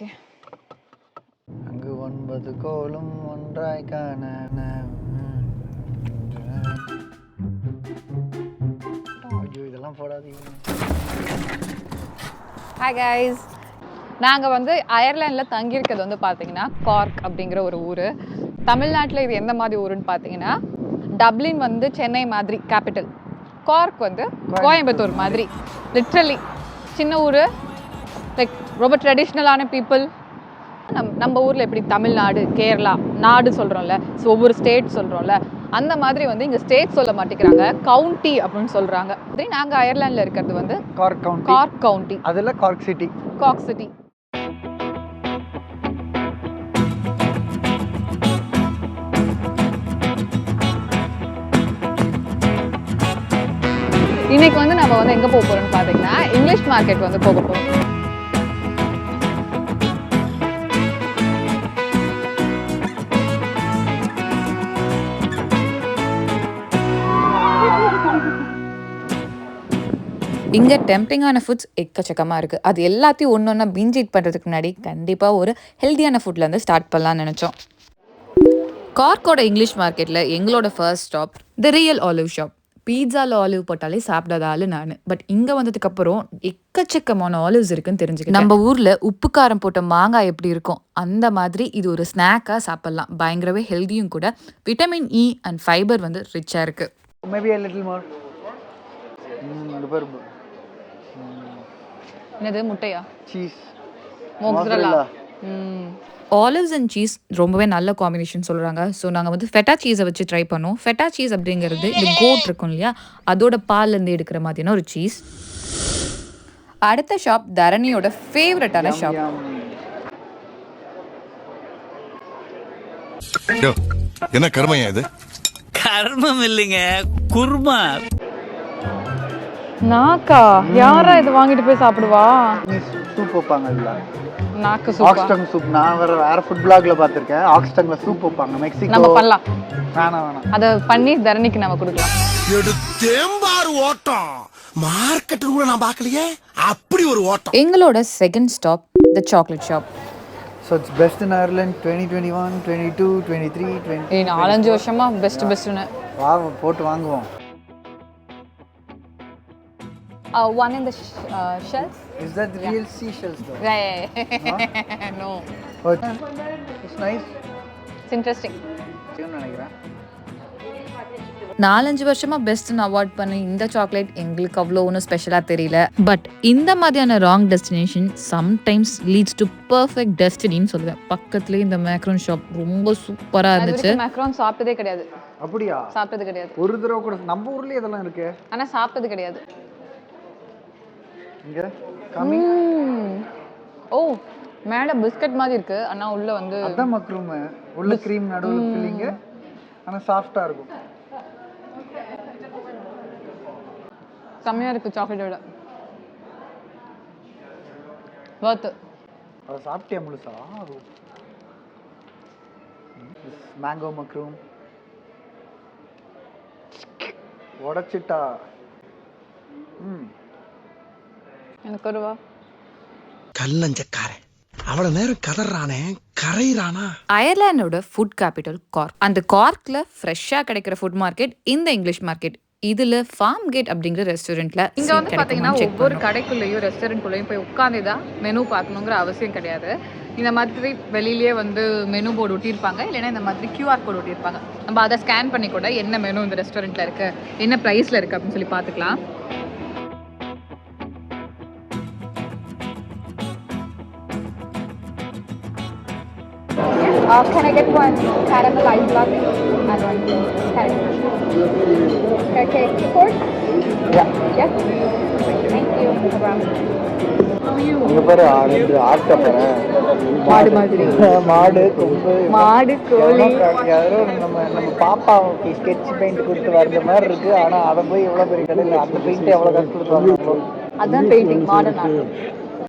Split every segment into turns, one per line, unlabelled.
Okay.
அங்கு ஒன்பது கோலும் ஒன்றாய் காண இதெல்லாம் போடாதீங்க.
ஹாய் கைஸ் நாங்கள் வந்து அயர்லாண்டில் தங்கியிருக்கிறது வந்து பார்த்தீங்கன்னா கார்க் அப்படிங்கிற ஒரு ஊர். தமிழ்நாட்டில் இது எந்த மாதிரி ஊருன்னு பார்த்தீங்கன்னா டப்ளின் வந்து சென்னை மாதிரி கேபிட்டல் கார்க் வந்து கோயம்புத்தூர். மாதிரி. லிட்ரலி சின்ன ஊர் லைக் ரொம்ப ட்ரெடிஷ்னலான பீப்புள் நம் நம்ம ஊரில் எப்படி தமிழ்நாடு கேரளா நாடு சொல்கிறோம்ல ஸோ ஒவ்வொரு ஸ்டேட் சொல்கிறோம்ல அந்த மாதிரி வந்து இங்கே ஸ்டேட் சொல்ல மாட்டேங்கிறாங்க. கவுண்டி அப்படின்னு சொல்கிறாங்க அதே நாங்கள் அயர்லாண்டில் இருக்கிறது வந்து
கார்க் கவுண்டி
கார்க் கவுண்டி
அதில் கார்க் சிட்டி
காக் சிட்டி இன்னைக்கு வந்து நம்ம வந்து எங்க போக போறோம்னு பாத்தீங்கன்னா இங்கிலீஷ் மார்க்கெட் வந்து போக போறோம்.
இங்கே டெம்டிங்கான ஃபுட்ஸ் எக்கச்சக்கமாக இருக்குது அது எல்லாத்தையும் ஒன்று ஒன்றா பிஞ்ச் ஈட் பண்ணுறதுக்கு முன்னாடி கண்டிப்பாக ஒரு ஹெல்த்தியான ஃபுட்லேருந்து ஸ்டார்ட் பண்ணலாம்னு நினச்சோம். கார்க்கோட இங்கிலீஷ் மார்க்கெட்டில் எங்களோட first stop the real olive shop பீட்சாவில் olive போட்டாலே சாப்பிடாத ஆளு நான். பட் இங்கே வந்ததுக்கப்புறம் எக்கச்சக்கமான ஆலிவ்ஸ் இருக்குன்னு தெரிஞ்சுக்க நம்ம ஊரில் உப்பு காரம் போட்ட மாங்காய் எப்படி இருக்கும்? அந்த மாதிரி இது ஒரு ஸ்நாக்காக சாப்பிட்லாம். பயங்கரவே ஹெல்த்தியும் கூட. விட்டமின் இ அண்ட் ஃபைபர் வந்து ரிச்சாக இருக்குது
மேபி a little more. இந்த பேர்.
என்னது முட்டையா?
சீஸ்
மோக்ஸரலா ம்.
ஆலிவ்ஸ் அண்ட் சீஸ் ரொம்பவே நல்ல காம்பினேஷன் சொல்கிறாங்க ஸோ நாங்கள் வந்து ஃபெட்டா சீஸை வச்சு ட்ரை பண்ணோம். ஃபெட்டா சீஸ் அப்படிங்கிறது இந்த கோட் இருக்கும் இல்லையா? அதோட பால்லேருந்து எடுக்கிற மாதிரியான ஒரு சீஸ் அடுத்த ஷாப் தரணியோட ஃபேவரட்டான ஷாப்
என்ன கருமையா இது?
கர்மம் இல்லைங்க குர்மா.
நாக்கா? யாரா இது வாங்கிட்டு போய் சாப்பிடுவா?
சூப் வைப்பாங்க அதில்
நாக்கு சூப்பா
ஆக்ஸ்டங் சூப் நான் வேற வேற ஃபுட் பிளாக்ல பார்த்துருக்கேன். ஆக்ஸ்டங்ல சூப் வைப்பாங்க மெக்சிகோ
நம்ம பண்ணலாம்.
வேணாம் வேணாம்.
அதை பண்ணி தரணிக்கு நம்ம கொடுக்கலாம்.
எடுத்தேம்பாரு ஓட்டம். மார்க்கெட் கூட நான் பார்க்கலையே. அப்படி ஒரு ஓட்டம்.
எங்களோட second stop the chocolate shop
so it's best in Ireland twenty twenty one twenty two twenty three twenty
நாலஞ்சு வருஷமா பெஸ்ட் பெஸ்ட்னு
வா போட்டு வாங்குவோம்.
One in the shells
is that real sea shells though
no
it's nice
it's interesting
நினைக்கிறேன்.
நாலஞ்சு வருஷமா பெஸ்ட்னு award பண்ண இந்த சாக்லேட் எங்களுக்கு அவ்வளோ ஒன்றும் ஸ்பெஷலாக தெரியல. பட் இந்த மாதிரியான wrong destination sometimes leads to perfect டெஸ்டினின்னு சொல்லுவேன். பக்கத்துலேயே இந்த மேக்ரோன் ஷாப் ரொம்ப சூப்பராக இருந்துச்சு.
மேக்ரோன் சாப்பிட்டதே கிடையாது.
அப்படியா?
சாப்பிட்டது கிடையாது.
ஒரு தடவை கூட நம்ம ஊர்லயே இதெல்லாம் இருக்கு.
ஆனா சாப்பிட்டது கிடையாது.
இங்க கம்மி
ம். ஓ மேல பிஸ்கட் மாதிரி இருக்கு. ஆனா உள்ள வந்து
அதான் மக்ரூம் உள்ள க்ரீம் நடுவில் ஃபில்லிங்க ஆனா சாஃப்டா இருக்கும்.
செம்மையா இருக்கு சாக்லேட்டோட வர்த்து
அதை சாப்பிட்டியா முழுசா? மேங்கோ மக்ரூம் உடைச்சிட்டா. ம்.
எனக்கு ஒருவா
கல்லஞ்சக்காரன் அவ்வளவு நேரம் கதறானே கரையிறானா?
அயர்லாண்டோட ஃபுட் கேபிட்டல் கார்க் அந்த கார்க்ல ஃப்ரெஷ்ஷாக கிடைக்கிற ஃபுட் மார்க்கெட் இந்த இங்கிலீஷ் மார்க்கெட் இதுல ஃபார்ம் கேட் அப்படிங்கிற ரெஸ்டாரண்ட்ல
இங்க வந்து பாத்தீங்கன்னா ஒவ்வொரு கடைக்குள்ளேயும் ரெஸ்டாரண்ட்குள்ளேயும் போய் உட்காந்து தான் மெனு பார்க்கணுங்கிற அவசியம் கிடையாது. இந்த மாதிரி வெளியிலேயே வந்து மெனு போர்டு ஒட்டியிருப்பாங்க இல்லைன்னா இந்த மாதிரி கியூஆர் கோட் ஒட்டியிருப்பாங்க. நம்ம அதை ஸ்கேன் பண்ணி கூட என்ன மெனு இந்த ரெஸ்டாரண்ட்ல இருக்கு என்ன ப்ரைஸ்ல இருக்கு அப்படின்னு சொல்லி பார்த்துக்கலாம்.
Uh, can I get one caramel ice latte and one caramel? Okay, two course?
Yeah.
Yes. Thank you.
இங்க பாரு ஆடு ஆட்ட போறேன்
மாடு மாதிரி.
மாடு. கொம்பு
மாடு கோழி.
யாரோ நம்ம நம்ம பாப்பாவுக்கு ஸ்கெட்ச் பெயிண்ட் கொடுத்து வரைஞ்ச மாதிரி இருக்கு. ஆனா அதை போய் எவ்வளவு பெரிய கடையில் அந்த பெயிண்ட் எவ்வளவு கொடுத்து வாங்குறாங்களோ
அதான் பெயிண்டிங் மாடர்ன் ஆர்ட்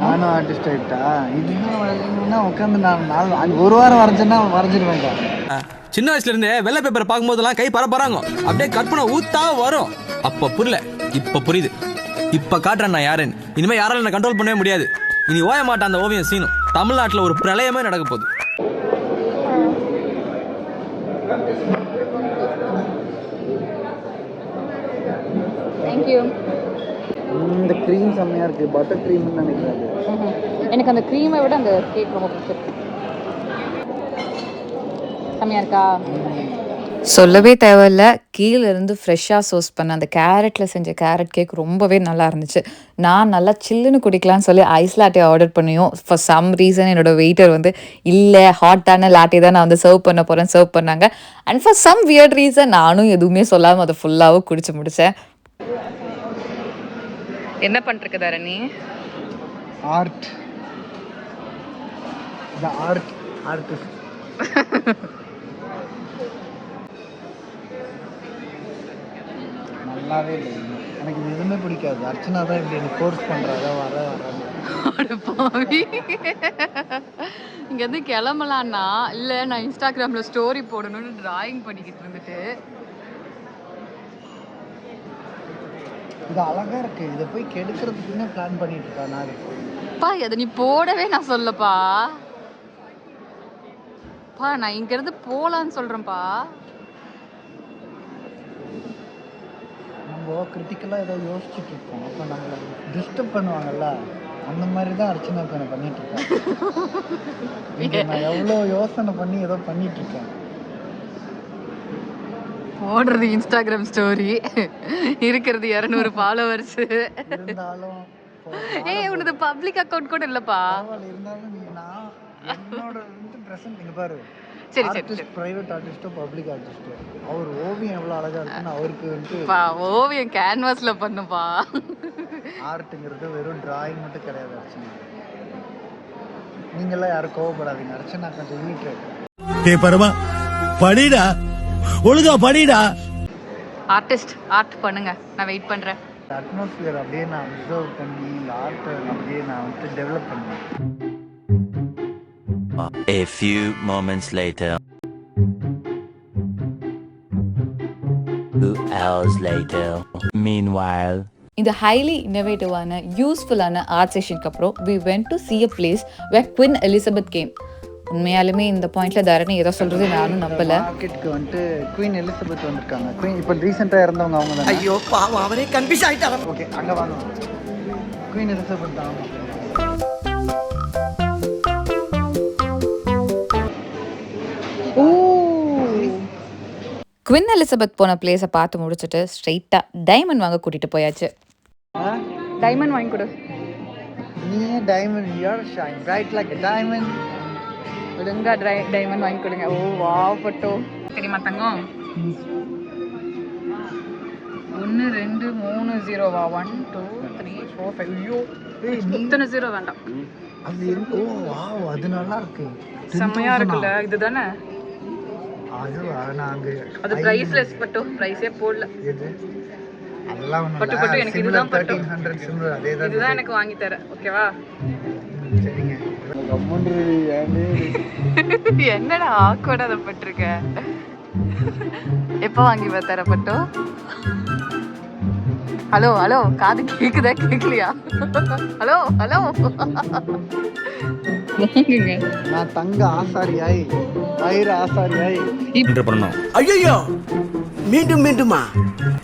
நானும் ஆர்டிஸ்ட் ஆயிட்டா. இதுதான் உட்காந்து நான் நாலு ஒரு வாரம் வரைஞ்சேன்னா வரைஞ்சிருவேன்டா.
சின்ன வயசுல இருந்தே வெள்ளை பேப்பரை பார்க்கும்போதெல்லாம் கை பரப்பறாங்க அப்படியே கற்பனை ஊத்தா வரும். அப்ப புரியல இப்ப புரியுது. இப்ப காட்டுறேன் நான் யாருன்னு. இனிமே யாரால என்ன கண்ட்ரோல் பண்ணவே முடியாது. இனி ஓய மாட்டான் அந்த ஓவியம் சீனும் தமிழ்நாட்டுல ஒரு பிரளயமே நடக்க போகுது.
தேங்க்யூ
இந்த க்ரீம் செம்மையாக இருக்குது பட்டர் க்ரீம்னு நினைக்கிறேன்.
எனக்கு அந்த க்ரீமை விட அந்த கேக் ரொம்ப பிடிச்சிருக்கு. செம்மையா இருக்கா?
சொல்லவே தேவையில்ல. கீழே இருந்து ஃப்ரெஷ்ஷாக சோஸ் பண்ண அந்த கேரட்டில் செஞ்ச கேரட் கேக் ரொம்பவே நல்லா இருந்துச்சு. நான் நல்லா சில்லுன்னு குடிக்கலாம்னு சொல்லி ஐஸ் லாட்டே ஆர்டர் பண்ணியும் ஃபார் சம் ரீசன் என்னோட வெயிட்டர் வந்து இல்லை ஹாட்டான லாட்டே தான் நான் வந்து சர்வ் பண்ண போகிறேன் சர்வ் பண்ணாங்க. And for some weird reason நானும் எதுவுமே சொல்லாமல் அதை ஃபுல்லாகவும் குடிச்சு முடித்தேன் என்ன பண்ணிருக்க Dharani?
Art the art artist நல்லாவே இல்லை. எனக்கு இது எதுவுமே பிடிக்காது. அர்ச்சனா தான் இப்படி எனக்கு ஃபோர்ஸ் பண்ணுறாங்க வர வர.
பாவி. இங்கேருந்து கிளம்பலான்னா இல்லை நான் இன்ஸ்டாகிராமில் ஸ்டோரி போடணும்னு டிராயிங் பண்ணிக்கிட்டு இருந்துட்டு
இது அழகா இருக்கு. இதை போய் கெடுக்கிறதுக்குன்னே பிளான் பண்ணிட்டு இருக்கா நான்.
பா அதை நீ போடவே நான் சொல்லப்பா. பா நான் இங்கேருந்து போகலான்னு சொல்கிறேன்ப்பா
நம்ம கிரிட்டிக்கலாக ஏதோ யோசிச்சுட்டு இருக்கோம் அப்போ நம்மளை டிஸ்டர்ப் பண்ணுவாங்கல்ல அந்த மாதிரி தான் அர்ச்சனா இப்போ நான் பண்ணிட்டு இருக்கேன் நான் எவ்வளோ யோசனை பண்ணி ஏதோ பண்ணிட்டு இருக்கேன்
போடுறது இன்ஸ்டாகிராம் ஸ்டோரி இருக்கிறது இரநூறு ஃபாலோவர்ஸ்
இருந்தாலும்
ஏய் உனது பப்ளிக் அக்கவுண்ட் கூட இல்லைப்பா.
வந்து பாரு.
சரி, சரி,
பிரைவேட் ஆர்டிஸ்டோ பப்ளிக் ஆர்டிஸ்டோ அவர் ஓவியம் எவ்வளோ அழகா இருக்குன்னு அவருக்கு வந்துட்டு
பா ஓவியம் கேன்வாஸ்ல பண்ணுப்பா.
ஆர்ட்டுங்கிறது வெறும் டிராயிங் மட்டும் கிடையாது அர்ச்சனா. நீங்களாம் யாரும் கோவப்படாதீங்க அர்ச்சனா கொஞ்சம் ஈட்ரேட்
டே பரமா படிடா. ஒழுங்கா படிடா
ஆர்டிஸ்ட் ஆர்ட் பண்ணுங்க நான் வெயிட் பண்றேன்
அட்மாஸ்பியர் அப்படியே நான் அப்சர்வ் பண்ணி இந்த ஆர்ட்டை அப்படியே நான் வந்துட்டு டெவலப் பண்ணுவேன்
A few moments later. Two hours later. Meanwhile.
இந்த ஹைலி இன்னோவேட்டிவான யூஸ்ஃபுல்லான ஆர்ட் செஷனுக்கு அப்புறம் we went to see a place where Queen Elizabeth came உண்மையாலுமே இந்த பாயிண்ட்ல தரணி ஏதோ சொல்றது நானும் நம்பல.
மார்க்கெட்டுக்கு வந்துட்டு குயின் எலிசபெத் வந்திருக்காங்க. குயின் இப்போ ரீசெண்டாக இறந்தவங்க அவங்க தான்?
ஐயோ பாவம் அவரே கன்ஃபியூஸ் ஆயிட்டாரு.
ஓகே அங்கே வாங்க. குயின் எலிசபெத் தான்.
குவின் எலிசபெத் போன பிளேஸை பார்த்து முடிச்சுட்டு ஸ்ட்ரைட்டாக டைமண்ட் வாங்க கூட்டிட்டு போயாச்சு.
டைமண்ட் வாங்கி கொடு.
நீயே diamond you are shine bright like diamond
ஒழுங்கா ட்ரை டைமண்ட் வாங்கி கொடுங்க. ஓ வா பட்டோ. தெரியுமா தங்கம்? ஒன்று ரெண்டு மூணு ஜீரோவா one two three four five ஐயோ இத்தனை ஜீரோ வேண்டாம்.
அது இருக்கு. ஓ வாவ் அது நல்லா இருக்கு.
செம்மையா இருக்குல்ல இதுதானே?
அதுவா நான் அங்கே
அது ப்ரைஸ்லெஸ் பட்டோ ப்ரைஸே போடல.
எது? அதெல்லாம்
பட்டு, பட்டு, எனக்கு இதுதான் பட்டு.
அதே தான்
இதுதான் எனக்கு வாங்கி தரேன் ஓகேவா
கம்முன்று
என்னடா ஆக்வர்டா அதை பட்டிருக்க? எப்போ வாங்கி தர பட்டோ ஹலோ ஹலோ காது கேக்குதா கேக்கலையா? ஹலோ ஹலோ
நான் தங்க ஆசாரியாய் வயிறு ஆசாரியாய்.
பண்ணணும்
ஐயோ மீண்டும் மீண்டுமா?